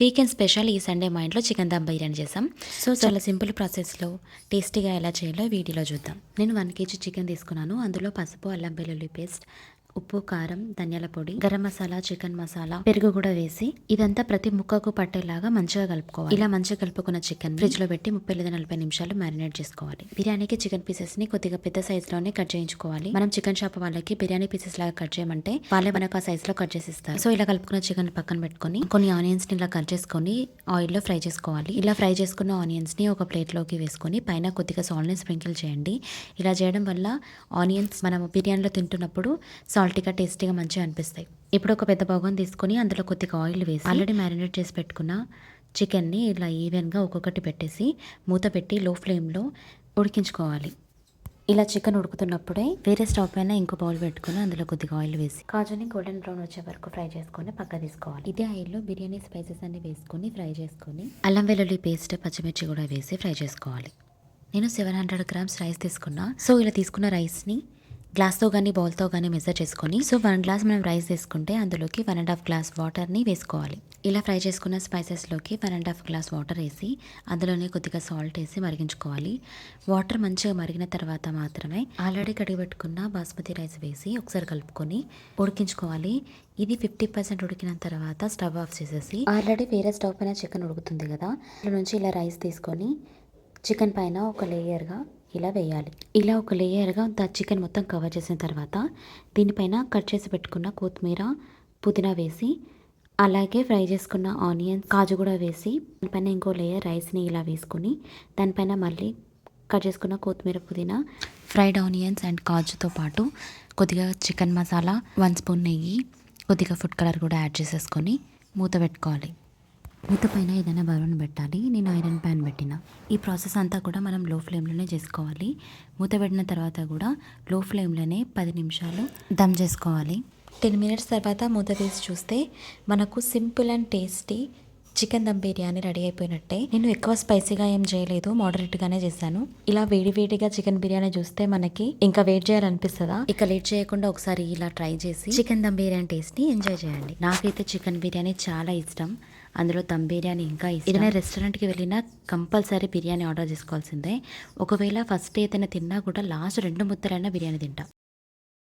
Weekend special ఈ Sunday మా ఇంట్లో చికెన్ దమ్ బిర్యానీ చేసాం. సో చాలా సింపుల్ ప్రాసెస్లో టేస్టీగా ఎలా చేయాలో వీడియోలో చూద్దాం. నేను వన్ కేజీ చికెన్ తీసుకున్నాను. అందులో పసుపు అల్లం వెల్లుల్లి పేస్ట్ ఉప్పు కారం ధనియాల పొడి గరం మసాలా చికెన్ మసాలా పెరుగు కూడా వేసి ఇదంతా ప్రతి ముక్కకు పట్టేలాగా మంచిగా కలుపుకోవాలి. ఇలా మంచిగా కలుపుకున్న చికెన్ ఫ్రిడ్జ్లో పెట్టి ముప్పై లేదా నలభై నిమిషాలు మ్యారినేట్ చేసుకోవాలి. బిర్యానీకి చికెన్ పీసెస్ని కొద్దిగా పెద్ద సైజ్లోనే కట్ చేయించుకోవాలి. మనం చికెన్ షాప్ వాళ్ళకి బిర్యానీ పీసెస్ లాగా కట్ చేయమంటే వాళ్ళే మనకు ఆ సైజ్లో కట్ చేసి ఇస్తారు సో ఇలా కలుపుకున్న చికెన్ పక్కన పెట్టుకొని కొన్ని ఆనియన్స్ని ఇలా కట్ చేసుకొని ఆయిల్లో ఫ్రై చేసుకోవాలి. ఇలా ఫ్రై చేసుకున్న ఆనియన్స్ని ఒక ప్లేట్లోకి వేసుకొని పైన కొద్దిగా సాల్ట్ని స్ప్రింకిల్ చేయండి. ఇలా చేయడం వల్ల ఆనియన్స్ మనం బిర్యానీలో తింటున్నప్పుడు సాల్టీగా టేస్టీగా మంచిగా అనిపిస్తాయి. ఇప్పుడు ఒక పెద్ద భాగం తీసుకొని అందులో కొద్దిగా ఆయిల్ వేసి ఆల్రెడీ మ్యారినేట్ చేసి పెట్టుకున్న చికెన్ని ఇలా ఈవెన్గా ఒక్కొక్కటి పెట్టేసి మూత పెట్టి లో ఫ్లేమ్లో ఉడికించుకోవాలి. ఇలా చికెన్ ఉడుకుతున్నప్పుడే వేరే స్టవ్ పైన ఇంకో బౌల్ పెట్టుకొని అందులో కొద్దిగా ఆయిల్ వేసి కాజుని గోల్డెన్ బ్రౌన్ వచ్చే వరకు ఫ్రై చేసుకొని పక్క తీసుకోవాలి. ఇదే ఆయిల్లో బిర్యానీ స్పైసెస్ అన్ని వేసుకొని ఫ్రై చేసుకొని అల్లం వెల్లుల్లి పేస్ట్ పచ్చిమిర్చి కూడా వేసి ఫ్రై చేసుకోవాలి. నేను సెవెన్ హండ్రెడ్ గ్రామ్స్ రైస్ తీసుకున్నా. సో ఇలా తీసుకున్న రైస్ని గ్లాస్తో కానీ బౌల్తో కానీ మెజర్ చేసుకొని సో వన్ గ్లాస్ మనం రైస్ తీసుకుంటే అందులోకి వన్ అండ్ హాఫ్ గ్లాస్ వాటర్ని వేసుకోవాలి. ఇలా ఫ్రై చేసుకున్న స్పైసెస్లోకి one and half glass water వేసి అందులోనే కొద్దిగా సాల్ట్ వేసి మరిగించుకోవాలి. వాటర్ మంచిగా మరిగిన తర్వాత మాత్రమే ఆల్రెడీ కడిగి పెట్టుకున్న బాస్మతి రైస్ వేసి ఒకసారి కలుపుకొని ఉడికించుకోవాలి. ఇది ఫిఫ్టీ పర్సెంట్ ఉడికిన తర్వాత స్టవ్ ఆఫ్ చేసేసి ఆల్రెడీ వేరే స్టవ్ పైన చికెన్ ఉడుకుతుంది కదా అందులో నుంచి ఇలా రైస్ తీసుకొని చికెన్ పైన ఒక లేయర్గా ఇలా వేయాలి. ఇలా ఒక లేయర్గా ద చికెన్ మొత్తం కవర్ చేసిన తర్వాత దీనిపైన కట్ చేసి పెట్టుకున్న కొత్తిమీర పుదీనా వేసి అలాగే ఫ్రై చేసుకున్న ఆనియన్స్ కాజు కూడా వేసి దానిపైన ఇంకో లేయర్ రైస్ని ఇలా వేసుకొని దానిపైన మళ్ళీ కట్ చేసుకున్న కొత్తిమీర పుదీనా ఫ్రైడ్ ఆనియన్స్ అండ్ కాజుతో పాటు కొద్దిగా చికెన్ మసాలా వన్ స్పూన్ నెయ్యి కొద్దిగా ఫుడ్ కలర్ కూడా యాడ్ చేసేసుకొని మూత పెట్టుకోవాలి. మూత పైన ఏదైనా బరువును పెట్టాలి. నేను ఐరన్ ప్యాన్ పెట్టిన. ఈ ప్రాసెస్ అంతా కూడా మనం లో ఫ్లేమ్లోనే చేసుకోవాలి. మూత పెట్టిన తర్వాత కూడా లో ఫ్లేమ్లోనే పది నిమిషాలు దమ్ చేసుకోవాలి. టెన్ మినిట్స్ తర్వాత మూత తీసి చూస్తే మనకు simple and tasty chicken dum biryani ready అయిపోయినట్టే. నేను ఎక్కువ స్పైసీగా ఏం చేయలేదు మోడరేట్గానే చేశాను. ఇలా వేడి వేడిగా చికెన్ బిర్యానీ చూస్తే మనకి ఇంకా వెయిట్ చేయాలనిపిస్తుందా? ఇక లేట్ చేయకుండా ఒకసారి ఇలా ట్రై చేసి చికెన్ దమ్ బిర్యానీ టేస్ట్ని ఎంజాయ్ చేయండి. నాకైతే చికెన్ బిర్యానీ చాలా ఇష్టం. అందులో దమ్ బిర్యానీ ఇంకా ఇష్టం. ఏదైనా రెస్టారెంట్కి వెళ్ళినా కంపల్సరీ బిర్యానీ ఆర్డర్ చేసుకోవాల్సిందే. ఒకవేళ ఫస్ట్ ఏదైనా తిన్నా కూడా లాస్ట్ రెండు ముద్దలైనా బిర్యానీ తింటా.